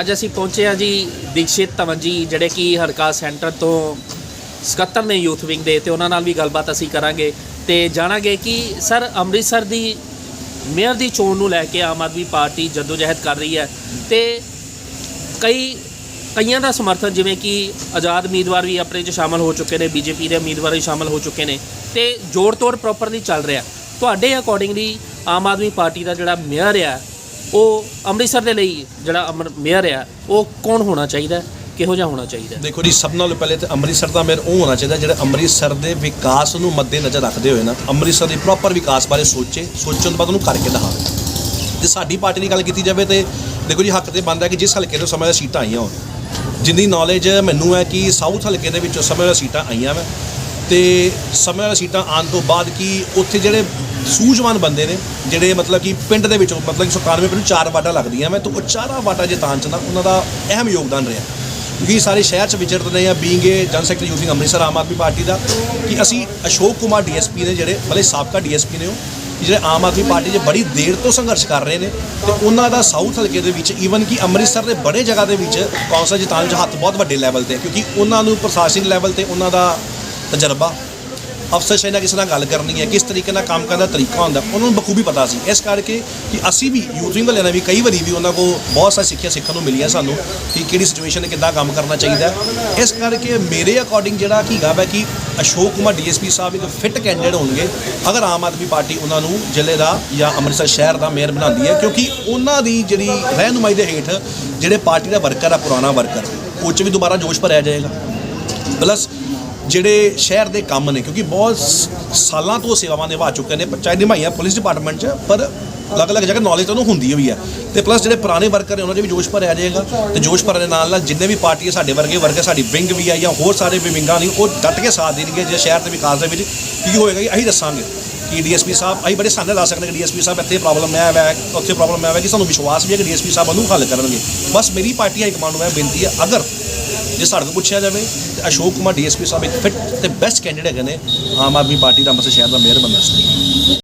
ਅੱਜ ਅਸੀਂ ਪਹੁੰਚੇ ਹਾਂ ਜੀ ਦੀਕਸ਼ਿਤ ਧਵਨ ਜੀ, ਜਿਹੜੇ ਕਿ ਹਰਕਾ ਸੈਂਟਰ ਤੋਂ ਸਕੱਤਰ ਨੇ ਯੂਥ ਵਿੰਗ ਦੇ, ਤੇ ਉਹਨਾਂ ਨਾਲ ਵੀ ਗੱਲਬਾਤ ਅਸੀਂ ਕਰਾਂਗੇ। ਤੇ ਜਾਣਾਂਗੇ ਕਿ ਸਰ ਅੰਮ੍ਰਿਤਸਰ ਦੀ ਮੇਅਰ ਦੀ ਚੋਣ ਨੂੰ ਲੈ ਕੇ ਆਮ ਆਦਮੀ ਪਾਰਟੀ ਜਦੋਜਹਿਦ ਕਰ ਰਹੀ ਹੈ। ਤੇ ਕਈ, ਕਈਆਂ ਦਾ ਸਮਰਥਨ, ਜਿਵੇਂ ਕਿ ਆਜ਼ਾਦ ਉਮੀਦਵਾਰ ਵੀ ਆਪਣੇ 'ਚ ਸ਼ਾਮਲ ਹੋ ਚੁੱਕੇ ਨੇ, ਬੀਜੇਪੀ ਦੇ ਉਮੀਦਵਾਰ ਵੀ ਸ਼ਾਮਲ ਹੋ ਚੁੱਕੇ ਨੇ। ਤੇ ਜੋੜ ਤੋੜ ਪ੍ਰੋਪਰਲੀ ਚੱਲ ਰਿਹਾ। ਤੁਹਾਡੇ ਅਕੋਰਡਿੰਗਲੀ ਆਮ ਆਦਮੀ ਪਾਰਟੀ ਦਾ ਜਿਹੜਾ ਮੇਅਰ ਆ ਉਹ ਅੰਮ੍ਰਿਤਸਰ ਦੇ ਲਈ ਜਿਹੜਾ ਅਮਰ ਮੇਅਰ ਆ, ਉਹ ਕੌਣ ਹੋਣਾ ਚਾਹੀਦਾ, ਕਿਹੋ ਜਿਹਾ ਹੋਣਾ ਚਾਹੀਦਾ? ਦੇਖੋ ਜੀ, ਸਭ ਨਾਲੋਂ ਪਹਿਲੇ ਤਾਂ ਅੰਮ੍ਰਿਤਸਰ ਦਾ ਮੇਅਰ ਉਹ ਹੋਣਾ ਚਾਹੀਦਾ ਜਿਹੜਾ ਅੰਮ੍ਰਿਤਸਰ ਦੇ ਵਿਕਾਸ ਨੂੰ ਮੱਦੇ ਨਜ਼ਰ ਰੱਖਦੇ ਹੋਏ ਨਾ, ਅੰਮ੍ਰਿਤਸਰ ਦੇ ਪ੍ਰੋਪਰ ਵਿਕਾਸ ਬਾਰੇ ਸੋਚੇ, ਸੋਚਣ ਤੋਂ ਬਾਅਦ ਉਹਨੂੰ ਕਰਕੇ ਦਿਖਾਵੇ। ਜੇ ਸਾਡੀ ਪਾਰਟੀ ਦੀ ਗੱਲ ਕੀਤੀ ਜਾਵੇ ਤੇ ਦੇਖੋ ਜੀ, ਹੱਕ ਤੇ ਬਣਦਾ ਕਿ ਜਿਸ ਹਲਕੇ ਤੋਂ ਸਮੇਂ ਦਾ ਸੀਟਾਂ ਆਈਆਂ ਹੋਣ, ਜਿੰਨੀ ਨੌਲੇਜ ਮੈਨੂੰ ਹੈ ਕਿ ਸਾਊਥ ਹਲਕੇ ਦੇ ਵਿੱਚੋਂ ਸਮੇਂ ਦਾ ਸੀਟਾਂ ਆਈਆਂ ਵਾ ਤੇ ਸਮੇਂ ਦਾ ਸੀਟਾਂ ਆਉਣ ਤੋਂ ਬਾਅਦ ਕਿ ਉੱਥੇ ਜਿਹੜੇ ਸੂਝਵਾਨ ਬੰਦੇ ਨੇ, ਜਿਹੜੇ ਮਤਲਬ ਕਿ ਪਿੰਡ ਦੇ ਵਿੱਚੋਂ, ਮਤਲਬ ਕਿ 97 ਪਿੰਡ ਨੂੰ ਚਾਰ ਵਾਟਾਂ ਲੱਗਦੀਆਂ ਮੈਂ, ਤਾਂ ਉਹ ਚਾਰਾਂ ਵਾਟਾਂ ਜਿਤਾਉਣ ਚ ਨਾ ਉਹਨਾਂ ਦਾ ਅਹਿਮ ਯੋਗਦਾਨ ਰਿਹਾ। ਕਿਉਂਕਿ ਸਾਰੇ ਸ਼ਹਿਰ ਚ ਵਿਚਰਦੇ ਨੇ ਆ being a gen secretary youth wing Amritsar, Aam Aadmi party ਦਾ, ਕਿ ਅਸੀਂ ਅਸ਼ੋਕ ਕੁਮਾਰ ਡੀਐਸਪੀ ਨੇ ਜਿਹੜੇ ਭਲੇ ਸਾਬਕਾ ਡੀਐਸਪੀ ਨੇ ਉਹ ਜਿਹੜੇ ਆਮ ਆਦਮੀ ਪਾਰਟੀ 'ਚ ਬੜੀ ਦੇਰ ਤੋਂ ਸੰਘਰਸ਼ ਕਰ ਰਹੇ ਨੇ, ਤੇ ਉਹਨਾਂ ਦਾ ਸਾਊਥ ਹਲਕੇ ਦੇ ਵਿੱਚ ਈਵਨ ਕਿ ਅੰਮ੍ਰਿਤਸਰ ਦੇ ਬੜੇ ਜਗ੍ਹਾ ਦੇ ਵਿੱਚ ਕੌਂਸਲ ਜਿਤਾਉਣ 'ਚ ਹੱਥ ਬਹੁਤ ਵੱਡੇ ਲੈਵਲ ਤੇ, ਕਿਉਂਕਿ ਉਹਨਾਂ ਨੂੰ ਪ੍ਰਸ਼ਾਸਨਿਕ ਲੈਵਲ ਤੇ ਉਹਨਾਂ ਦਾ ਤਜਰਬਾ। ਅਫਸਰਸ਼ਾਹੀ ਨਾਲ ਕਿਸੇ ਨਾਲ ਗੱਲ ਕਰਨੀ ਹੈ, ਕਿਸ ਤਰੀਕੇ ਨਾਲ ਕੰਮ ਕਰਨ ਦਾ ਤਰੀਕਾ ਹੁੰਦਾ, ਉਹਨਾਂ ਨੂੰ ਬਖੂਬੀ ਪਤਾ ਸੀ। ਇਸ ਕਰਕੇ ਕਿ ਅਸੀਂ ਵੀ, ਯੂਥ ਵਿੰਗ ਵਾਲਿਆਂ ਨੇ ਵੀ ਕਈ ਵਾਰੀ ਵੀ ਉਹਨਾਂ ਕੋਲ ਬਹੁਤ ਸਾਰੀ ਸਿੱਖਿਆ ਸਿੱਖਣ ਨੂੰ ਮਿਲੀਆਂ ਸਾਨੂੰ, ਕਿ ਕਿਹੜੀ ਸਿਚੁਏਸ਼ਨ 'ਚ ਕਿੱਦਾਂ ਕੰਮ ਕਰਨਾ ਚਾਹੀਦਾ ਇਸ ਕਰਕੇ ਮੇਰੇ ਅਕੋਰਡਿੰਗ ਜਿਹੜਾ ਕੀ ਗਾ ਹੈ ਕਿ ਅਸ਼ੋਕ ਕੁਮਾਰ ਡੀਐਸਪੀ ਸਾਹਿਬ ਇੱਕ ਫਿੱਟ ਕੈਂਡੀਡੇਟ ਹੋਣਗੇ। ਅਗਰ ਆਮ ਆਦਮੀ ਪਾਰਟੀ ਉਹਨਾਂ ਨੂੰ ਜ਼ਿਲ੍ਹੇ ਦਾ ਜਾਂ ਅੰਮ੍ਰਿਤਸਰ ਸ਼ਹਿਰ ਦਾ ਮੇਅਰ ਬਣਾਉਂਦੀ ਹੈ, ਕਿਉਂਕਿ ਉਹਨਾਂ ਦੀ ਜਿਹੜੀ ਰਹਿਨੁਮਾਈ ਦੇ ਹੇਠ ਜਿਹੜੇ ਪਾਰਟੀ ਦਾ ਵਰਕਰ ਆ, ਪੁਰਾਣਾ ਵਰਕਰ ਉਹ 'ਚ ਵੀ ਦੁਬਾਰਾ ਜੋਸ਼ ਭਰਿਆ ਜਾਏਗਾ। ਪਲੱਸ ਜਿਹੜੇ ਸ਼ਹਿਰ ਦੇ ਕੰਮ ਨੇ, ਕਿਉਂਕਿ ਬਹੁਤ ਸਾਲਾਂ ਤੋਂ ਉਹ ਸੇਵਾਵਾਂ ਨਿਭਾ ਚੁੱਕੇ ਨੇ ਚਾਹੇ ਨਿਭਾਈਆਂ ਪੁਲਿਸ ਡਿਪਾਰਟਮੈਂਟ 'ਚ, ਪਰ ਅਲੱਗ-ਅਲੱਗ ਜਗ੍ਹਾ ਨੌਲੇਜ ਉਹਨੂੰ ਹੁੰਦੀ ਹੋਈ ਹੈ। ਤੇ ਪਲੱਸ ਜਿਹੜੇ ਪੁਰਾਣੇ ਵਰਕਰ ਨੇ, ਉਹਨਾਂ 'ਚ ਵੀ ਜੋਸ਼ ਭਰਿਆ ਜਾਏਗਾ। ਤੇ ਜੋਸ਼ ਭਰਨ ਦੇ ਨਾਲ ਨਾਲ ਜਿੰਨੇ ਵੀ ਪਾਰਟੀ ਹੈ ਸਾਡੇ ਵਰਗੇ ਵਰਗੇ, ਸਾਡੀ ਵਿੰਗ ਵੀ ਆ ਜਾਂ ਹੋਰ ਸਾਰੇ ਵੀ ਵਿੰਗਾਂ ਨੇ, ਉਹ ਡਟ ਕੇ ਸਾਥ ਦੇਣਗੇ ਜੇ ਸ਼ਹਿਰ ਦੇ ਵਿਕਾਸ ਦੇ ਵਿੱਚ ਕੀ ਹੋਏਗਾ ਕਿ ਅਸੀਂ ਦੱਸਾਂਗੇ ਕਿ ਡੀਐਸਪੀ ਸਾਹਿਬ, ਅਸੀਂ ਬੜੇ ਸਾਹਮਣੇ ਲਾ ਸਕਦੇ ਕਿ ਡੀਐਸਪੀ ਸਾਹਿਬ ਇੱਥੇ ਪ੍ਰੋਬਲਮ ਹੈ ਵੈ ਉੱਥੇ ਪ੍ਰੋਬਲਮ ਹੈ ਵੈ ਕਿ ਸਾਨੂੰ ਵਿਸ਼ਵਾਸ ਵੀ ਹੈ ਕਿ ਡੀਐਸਪੀ ਸਾਹਿਬ ਉਹਨੂੰ ਹੱਲ ਕਰਨਗੇ। ਬਸ ਮੇਰੀ ਪਾਰਟੀ ਹਾਈ ਕਮਾਂਡ ਨੂੰ ਇਹ ਬੇਨਤੀ ਹੈ, ਅਗਰ ਜੇ ਸਾਡੇ ਕੋਲ ਪੁੱਛਿਆ ਜਾਵੇ, ਤੇ ਅਸ਼ੋਕ ਕੁਮਾਰ ਡੀਐਸਪੀ ਸਾਹਿਬ ਇੱਕ ਫਿੱਟ ਤੇ ਬੈਸਟ ਕੈਂਡੀਡੇਟ ਹੈਗੇ ਨੇ, ਆਮ ਆਦਮੀ ਪਾਰਟੀ ਦਾ ਅੰਮ੍ਰਿਤਸਰ ਸ਼ਹਿਰ ਦਾ ਮੇਅਰ ਬਣਨ ਵਾਸਤੇ